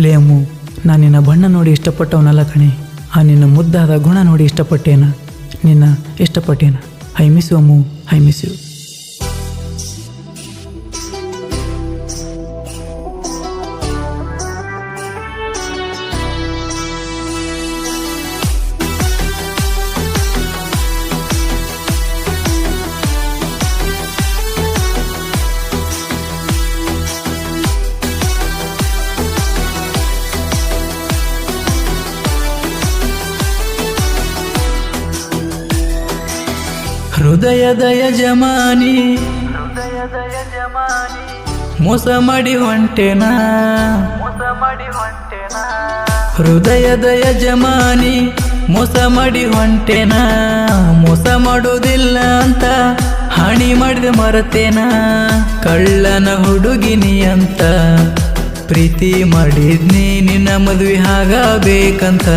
ಲೇ ಅಮ್ಮು, ನಾನು ನಿನ್ನ ಬಣ್ಣ ನೋಡಿ ಇಷ್ಟಪಟ್ಟವನಲ್ಲ ಕಣೆ. ಆ ನಿನ್ನ ಮುದ್ದಾದ ಗುಣ ನೋಡಿ ಇಷ್ಟಪಟ್ಟೇನ? ನಿನ್ನ ಇಷ್ಟಪಟ್ಟೇನ? I miss you Ammu I miss you ಹೃದಯದ ಯಜಮಾನಿ ಮೋಸ ಮಾಡಿ ಹೊಂಟೇನಾ? ಹೃದಯದ ಯಜಮಾನಿ ಮೋಸ ಮಾಡಿ ಹೊಂಟೇನಾ? ಮೋಸ ಮಾಡುವುದಿಲ್ಲ ಅಂತ ಹಾನಿ ಮಾಡಿದ ಮರತೇನ? ಕಳ್ಳನ ಹುಡುಗಿನಿ ಅಂತ ಪ್ರೀತಿ ಮಾಡಿದ್ನಿ ನಿನ್ನ ಮದುವೆ ಆಗಬೇಕಂತ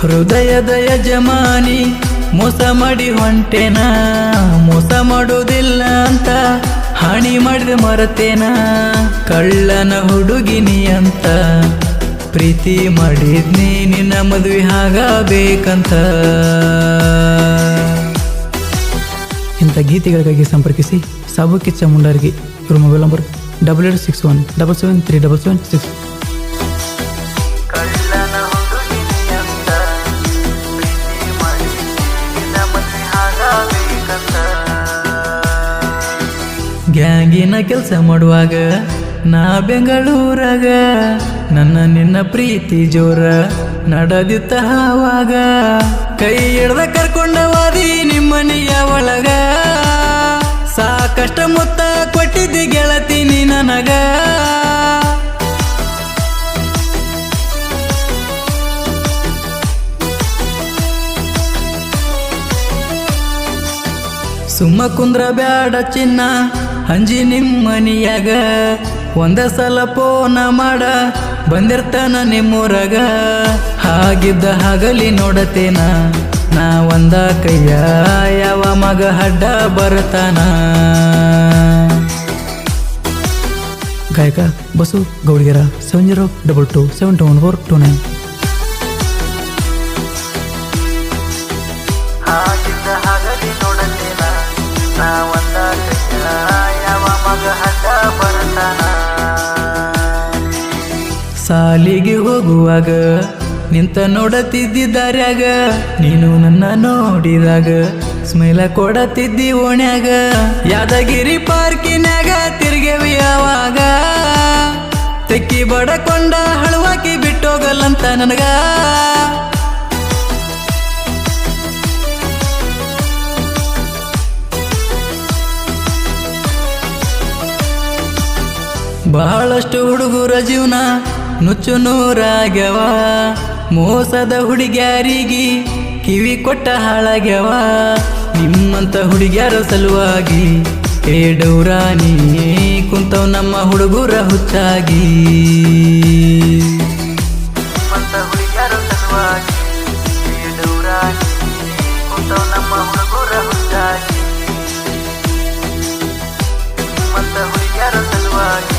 ಹೃದಯದ ಯಜಮಾನಿ, ಮೋಸ ಮಾಡಿ ಹೊಂಟೇನ? ಮೋಸ ಮಾಡೋದಿಲ್ಲ ಅಂತ, ಹಾನಿ ಮಾಡಿದ ಮರತೇನ? ಕಳ್ಳನ ಹುಡುಗಿನಿ ಅಂತ ಪ್ರೀತಿ ಮಾಡಿದ್ನಿ, ನಿನ್ನ ಮದುವೆ ಆಗಬೇಕಂತ ಇಂಥ ಗೀತೆಗಳಿಗಾಗಿ ಸಂಪರ್ಕಿಸಿ ಸಾಬು ಕಿಚ್ಚ ಮುಂಡಾರ್ಗಿ ಇವ್ರ mobile number double eight six one double seven three double seven six. ಗ್ಯಾಂಗಿನ ಕೆಲಸ ಮಾಡುವಾಗ, ನಾ ಬೆಂಗಳೂರಾಗ, ನನ್ನ ನಿನ್ನ ಪ್ರೀತಿ ಜೋರ ನಡೆದಿತ್ತ ಹಾವಾಗ. ಕೈ ಹಿಡ್ದ ಕರ್ಕೊಂಡವಾದಿ ನಿಮ್ಮನೆಯ ಒಳಗ. ಸಾಕಷ್ಟ ಮೊತ್ತ ಕೊಟ್ಟಿದ್ದಿ ಗೆಳತೀನಿ ನನಗ. ಸುಮ್ಮ ಕುಂದ್ರ ಬ್ಯಾಡ ಚಿನ್ನ ಅಂಜಿ ನಿಮ್ಮನಿಯಾಗ. ಒಂದ ಸಲ ಪೋನ ಮಾಡ, ಬಂದಿರ್ತಾನ ನಿಮ್ಮೂರಾಗ. ಹಾಗಿದ್ದ ಹಗಲಿ ನೋಡತೇನ, ನಾ ಒಂದ ಕೈಯ, ಯಾವ ಮಗ ಹಡ್ಡ ಬರ್ತಾನ. ಗಾಯಕ Basu Goudigera seven zero double two seven two one four two nine ಹಾಗಿದ್ದ ಸಾಲಿಗೆ ಹೋಗುವಾಗ ನಿಂತ ನೋಡತಿದ್ದಿದ್ದಾರ್ಯಾಗ? ನೀನು ನನ್ನ ನೋಡಿದಾಗ ಸ್ಮೈಲ ಕೊಡತಿದ್ದಿ ಓಣ್ಯಾಗ. ಯಾದಗಿರಿ ಪಾರ್ಕಿನಾಗ ತಿರುಗೇವಿ ಯಾವಾಗ ತೆಕ್ಕಿ ಬಡಕೊಂಡ ಹಳುವಾಕಿ ಬಿಟ್ಟೋಗಲ್ಲಂತ ನನಗ. ಬಹಳಷ್ಟು ಹುಡುಗರ ಜೀವನ ನುಚ್ಚು ನೂರಾಗ್ಯವ. ಮೋಸದ ಹುಡುಗ್ಯಾರಿಗೆ ಕಿವಿ ಕೊಟ್ಟ ಹಾಳಾಗ್ಯವ. ನಿಮ್ಮಂತ ಹುಡುಗ್ಯಾರ ಸಲುವಾಗಿ ಏ ನೀ ಕುಂತವ್ ನಮ್ಮ ಹುಡುಗರ ಹುಚ್ಚಾಗಿ. ಸಲುವಾಗಿ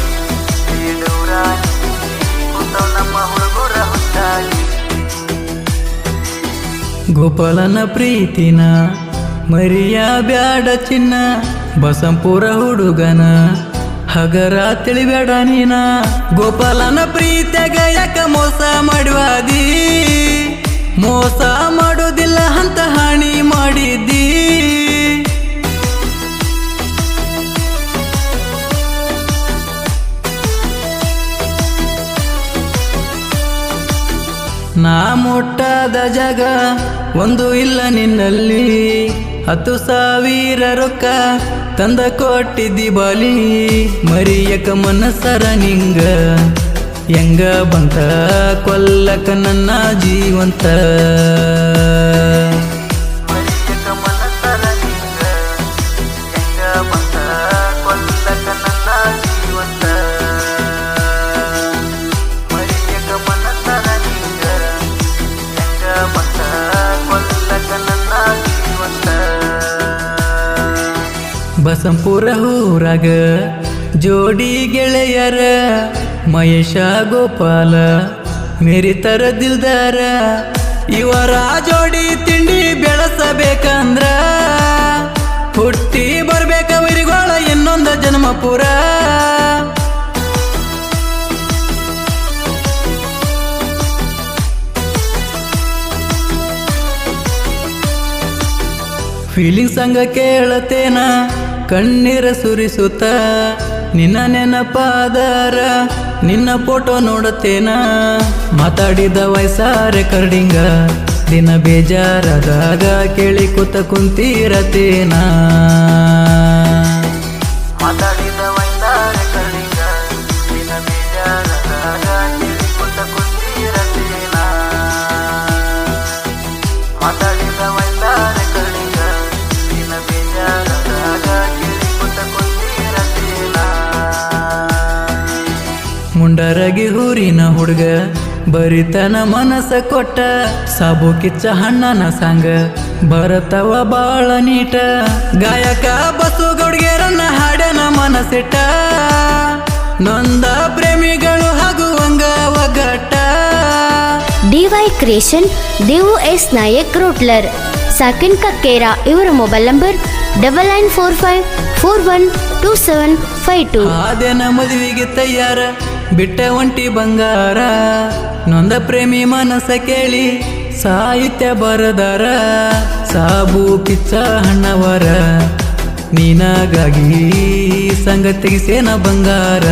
ಗೋಪಾಲನ ಪ್ರೀತಿನ, ಮರಿಯ ಬ್ಯಾಡ ಚಿನ್ನ, ಬಸಂಪುರ ಹುಡುಗನ, ಹಗರ ತಿಳಿಬೇಡ ನೀನ, ಗೋಪಾಲನ ಪ್ರೀತಿಯಾಗ ಯಾಕ ಮೋಸ ಮಾಡುವಾದಿ? ಮೋಸ ಮಾಡೋದಿಲ್ಲ ಅಂತ ಹಾನಿ ಮಾಡಿದ್ದಿ? ನಾ ಮುಟ್ಟಾದ ಜಗ ಒಂದು ಇಲ್ಲ ನಿನ್ನಲ್ಲಿ. ಹತ್ತು ಸಾವಿರ ರೊಕ್ಕ ತಂದ ಕೊಟ್ಟಿದ್ದಿ ಬಾಲಿ. ಮರಿಯಕ ಮನಸರ ನಿಂಗ ಹೆಂಗ ಬಂತ? ಕೊಲ್ಲಕ ನನ್ನ ಜೀವಂತ. ಬಸಂಪುರ ಊರಾಗ ಜೋಡಿ ಗೆಳೆಯರ ಮಹೇಶ ಗೋಪಾಲ ಮೇರಿತರ ದಿಲ್ದಾರ. ಇವರ ಜೋಡಿ ತಿಂಡಿ ಬೆಳೆಸಬೇಕಂದ್ರ ಹುಟ್ಟಿ ಬರ್ಬೇಕವರಿಗೋಳ ಇನ್ನೊಂದ ಜನ್ಮಪುರ. ಫೀಲಿಂಗ್ಸ್ ಹಂಗ ಕೇಳತೇನ? ಕಣ್ಣೀರ ಸುರಿಸುತ್ತ. ನಿನ್ನ ನೆನಪಾದರ, ನಿನ್ನ ಫೋಟೋ ನೋಡುತ್ತೇನ? ಮಾತಾಡಿದ ವಯಸ್ಸಾರೆ ಕರ್ಡಿಂಗ, ದಿನ ಬೇಜಾರದಾಗ ಕೇಳಿ ಕೂತ ಕುಂತೀರತೇನ ಮುಂಡರಗಿ ಹುರಿನ ಹುಡುಗ ಬರಿತನ ಮನಸ ಕೊಟ್ಟ ಸಾಬು ಕಿಚ್ಚ ಹಣ್ಣನ ಸಂಗ ಬರತವ ಬಾಳ ನೀಟ ಗಾಯಕ ಬಸು ಗೌಡ್ಗೆರನ್ನ ಹಾಡನ ಮನಸಿಟ್ಟ. ನೊಂದ ಪ್ರೇಮಿಗಳು ಹಾಗೂ ಹಂಗ ಒಗ್ಗಟ್ಟ. D Y creation Devu S Nayak Rotlar. ಸಾಕಿನ್ Kakkera ಇವರ mobile number double nine four five four one two seven five two. ಅದೇನ ಮದುವೆಗೆ ತಯ್ಯಾರ ಬಿಟ್ಟ ಒಂಟಿ ಬಂಗಾರ. ನೊಂದ ಪ್ರೇಮಿ ಮನಸ ಕೇಳಿ ಸಾಹಿತ್ಯ ಬರದಾರ. ಸಾಬು ಕಿಚ್ಚ ಹಣ್ಣವರ. ನೀನಾಗಾಗಿ ಸಂಗತಿಗೆ ಸೇನ ಬಂಗಾರ.